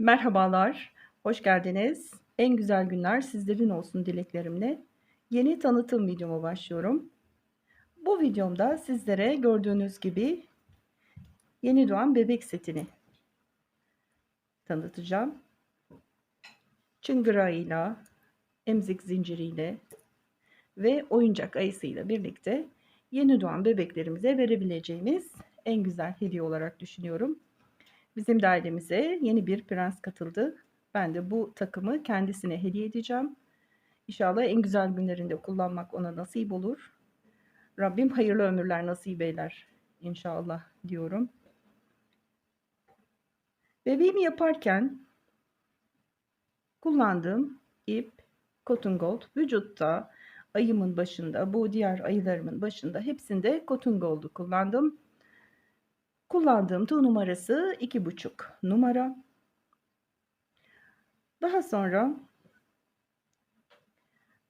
Merhabalar, hoş geldiniz. En güzel günler sizlerin olsun dileklerimle. Yeni tanıtım videoma başlıyorum. Bu videomda sizlere gördüğünüz gibi yeni doğan bebek setini tanıtacağım. Çıngırağıyla, emzik zinciriyle ve oyuncak ayısıyla birlikte yeni doğan bebeklerimize verebileceğimiz en güzel hediye olarak düşünüyorum. Bizim dairemize yeni bir prens katıldı. Ben de bu takımı kendisine hediye edeceğim. İnşallah en güzel günlerinde kullanmak ona nasip olur. Rabbim hayırlı ömürler nasip eyler inşallah diyorum. Bebeğimi yaparken kullandığım ip cotton gold vücutta ayımın başında bu diğer ayılarımın başında hepsinde cotton gold'u kullandım. Kullandığım tığ numarası iki buçuk numara. Daha sonra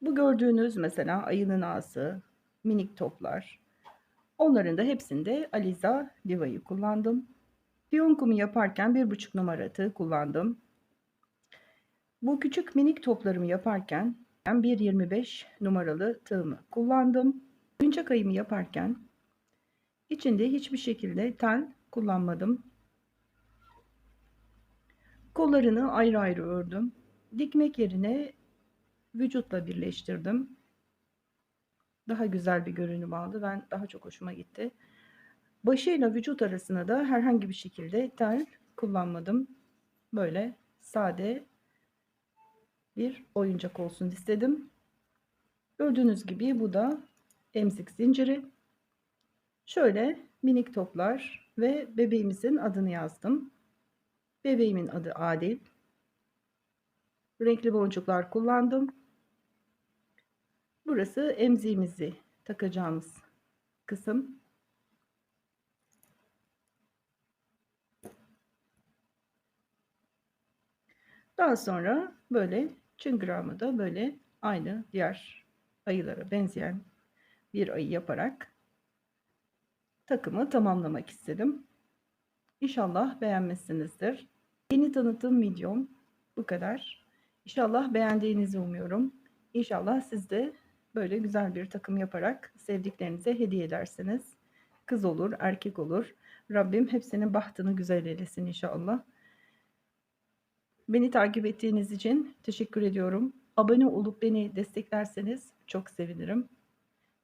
bu gördüğünüz mesela ayının ağası, minik toplar. Onların da hepsinde Aliza Diva'yı kullandım. Piyonkumu yaparken bir buçuk numara tığ kullandım. Bu küçük minik toplarımı yaparken ben 1.25 numaralı tığımı kullandım. Oyuncak ayımı yaparken içinde hiçbir şekilde tel kullanmadım. Kollarını ayrı ayrı ördüm. Dikmek yerine vücutla birleştirdim. Daha güzel bir görünüm aldı. Ben daha çok hoşuma gitti. Başıyla vücut arasına da herhangi bir şekilde tel kullanmadım. Böyle sade bir oyuncak olsun istedim. Gördüğünüz gibi bu da emzik zinciri. Şöyle minik toplar ve bebeğimizin adını yazdım. Bebeğimin adı Adil. Renkli boncuklar kullandım. Burası emziğimizi takacağımız kısım. Daha sonra böyle çıngırağımı da böyle aynı diğer ayılara benzeyen bir ayı yaparak takımı tamamlamak istedim. İnşallah beğenmişsinizdir. Yeni tanıtım videom bu kadar. İnşallah beğendiğinizi umuyorum. İnşallah siz de böyle güzel bir takım yaparak sevdiklerinize hediye edersiniz. Kız olur, erkek olur. Rabbim hepsinin bahtını güzel eylesin inşallah. Beni takip ettiğiniz için teşekkür ediyorum. Abone olup beni desteklerseniz çok sevinirim.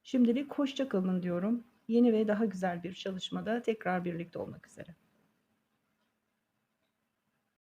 Şimdilik hoşça kalın diyorum. Yeni ve daha güzel bir çalışmada tekrar birlikte olmak üzere.